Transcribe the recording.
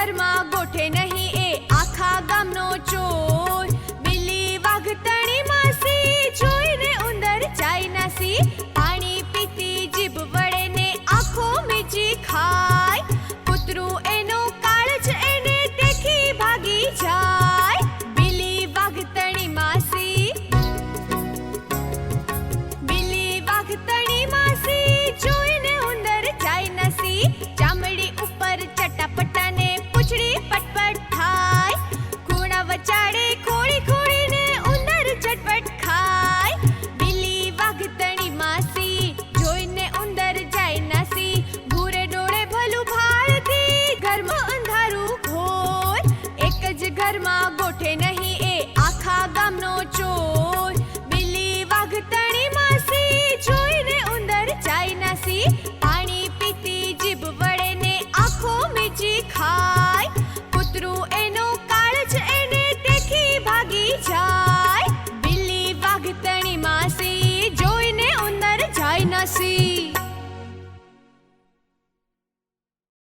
ઘરમાં ગોઠે નહીં એ આખા ગામનો ચોર. બિલ્લી વાઘ તણી માસી જોઈને ઉંદર જાય નાસી. ઘરમાં ગોઠે નહીં એ આખા ગામનો ચોર. બિલ્લી વાઘ તણી માસી જોઈને ઉંદર જાય નાસી.